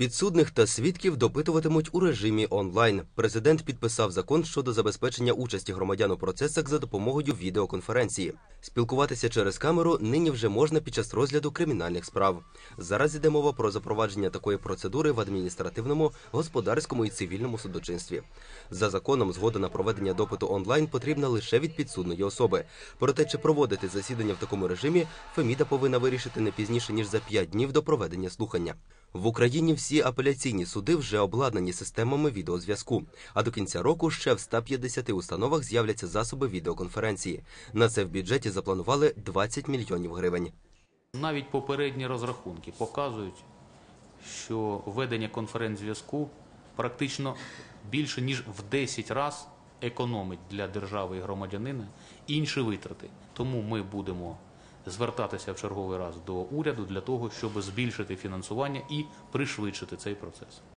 Підсудних та свідків допитуватимуть у режимі онлайн. Президент підписав закон щодо забезпечення участі громадян у процесах за допомогою відеоконференції. Спілкуватися через камеру нині вже можна під час розгляду кримінальних справ. Зараз йде мова про запровадження такої процедури в адміністративному, господарському і цивільному судочинстві. За законом, згода на проведення допиту онлайн потрібна лише від підсудної особи. Проте, чи проводити засідання в такому режимі, Феміда повинна вирішити не пізніше ніж за 5 днів до проведення слухання. В Україні всі апеляційні суди вже обладнані системами відеозв'язку. А до кінця року ще в 150 установах з'являться засоби відеоконференції. На це в бюджеті запланували 20 мільйонів гривень. Навіть попередні розрахунки показують, що ведення конференц-зв'язку практично більше ніж в 10 разів економить для держави і громадянина інші витрати. Тому ми будемо звертатися в черговий раз до уряду для того, щоб збільшити фінансування і пришвидшити цей процес.